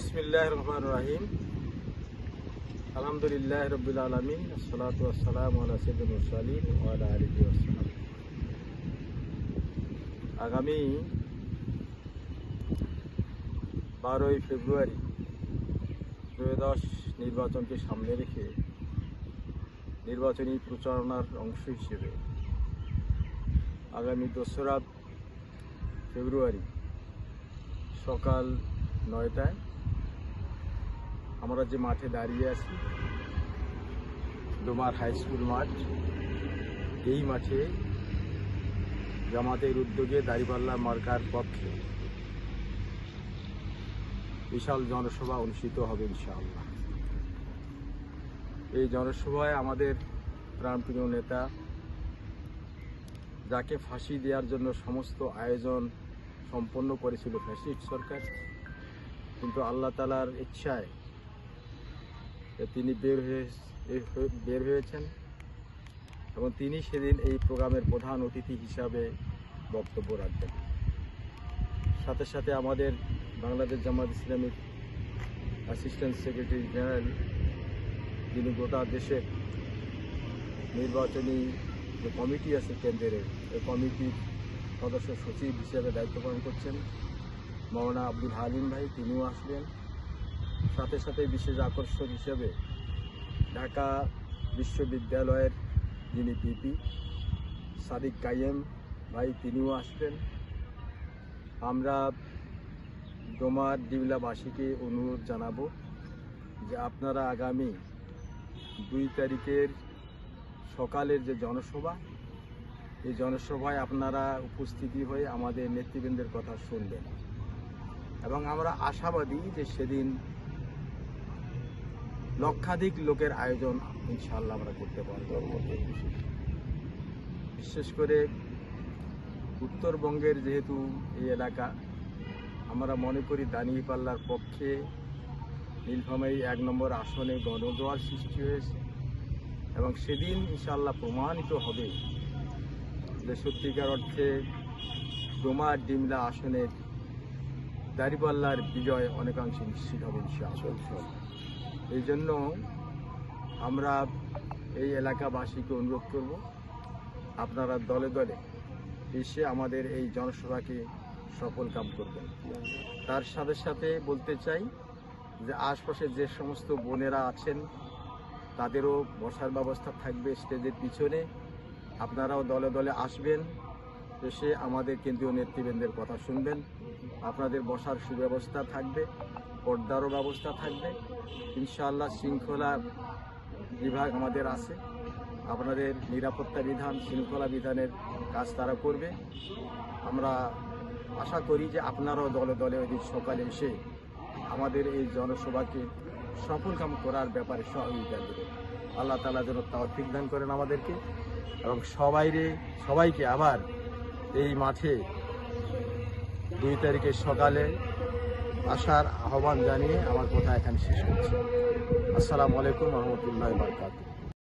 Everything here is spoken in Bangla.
বিসমিল্লাহ রহমান রাহিম আলহামদুলিল্লাহ রবিল আলমিন সালাতু আসসালাম আলা সৈয়দুল মুরসালিন ওয়ালা আলিহি আগামী বারোই ফেব্রুয়ারি ত্রয়োদশ নির্বাচনকে সামনে রেখে নির্বাচনী প্রচারণার অংশ হিসেবে আগামী দোসরা ফেব্রুয়ারি সকাল নয়টায় আমরা যে মাঠে দাঁড়িয়ে আছি ডোমার হাই স্কুল মাঠ, এই মাঠে জামাতের উদ্যোগে দাঁড়িপাল্লা মার্কার পক্ষে বিশাল জনসভা অনুষ্ঠিত হবে ইনশাআল্লাহ। এই জনসভায় আমাদের প্রাণপ্রিয় নেতা, যাকে ফাঁসি দেওয়ার জন্য সমস্ত আয়োজন সম্পন্ন করেছিল ফ্যাসিস্ট সরকার, কিন্তু আল্লাহ তালার ইচ্ছায় তিনি বের হয়ে বের হয়েছেন এবং তিনি সেদিন এই প্রোগ্রামের প্রধান অতিথি হিসাবে বক্তব্য রাখবেন। সাথে সাথে আমাদের Bangladesh Jamaat Islamic assistant secretary general যিনি গোটা দেশের নির্বাচনী যে কমিটি আছে কেন্দ্রের এই কমিটির সদস্য সচিব হিসেবে দায়িত্ব পালন করছেন। মৌলানা আব্দুল হালিম ভাই, তিনিও আসবেন। সাথে সাথে বিশেষ আকর্ষণ হিসেবে ঢাকা বিশ্ববিদ্যালয়ের যিনি পিপি, সাদিক কাইয়েম ভাই, তিনিও আসবেন। আমরা ডোমার ডিমলাবাসীকে অনুরোধ জানাব যে আপনারা আগামী দুই তারিখের সকালের যে জনসভা, এই জনসভায় আপনারা উপস্থিতি হয়ে আমাদের নেতৃবৃন্দের কথা শুনবেন। এবং আমরা আশাবাদী যে সেদিন লক্ষাধিক লোকের আয়োজন ইনশাল্লাহ আমরা করতে পারব। বিশেষ করে উত্তরবঙ্গের যেহেতু এই এলাকা, আমরা মনে করি দানিপাল্লার পক্ষে নীলফামারী এক নম্বর আসনে গণজোয়ার সৃষ্টি হয়েছে এবং সেদিন ইনশাল্লাহ প্রমাণিত হবে যে সত্যিকার অর্থে ডোমা ডিমলা আসনের দাঁড়িপাল্লার বিজয় অনেকাংশে নিশ্চিত হবে ইনশাআল্লাহ। এই জন্য আমরা এই এলাকাবাসীকে অনুরোধ করব, আপনারা দলে দলে এসে আমাদের এই জনসভাকে সফল কাম করবেন। তার সাথে সাথে বলতে চাই যে আশপাশে যে সমস্ত বোনেরা আছেন, তাদেরও বসার ব্যবস্থা থাকবে স্টেজের পিছনে। আপনারাও দলে দলে আসবেন। এসে আমাদের কেন্দ্রীয় নেতৃবৃন্দের কথা শুনবেন। আপনাদের বসার সুব্যবস্থা থাকবে, পর্দারও ব্যবস্থা থাকবে। ইনশাআল্লাহ শৃঙ্খলা বিভাগ আমাদের আছে। আপনাদের নিরাপত্তা বিধান, শৃঙ্খলা বিধানের কাজ তারা করবে। আমরা আশা করি যে আপনারাও দলে দলে ওই দিন সকালে এসে আমাদের এই জনসভাকে সফলকাম করার ব্যাপারে সহযোগিতা দেবেন। আল্লাহ তালা যেন তৌফিক দান করেন আমাদেরকে এবং সবাইরে, সবাইকে আবার এই মাঠে দুই তারিখের সকালে আসার আহ্বান জানিয়ে আমার কথা এখানে শেষ হচ্ছে আসসালামু আলাইকুম রহমতুল্লাহ বারকাতুহ।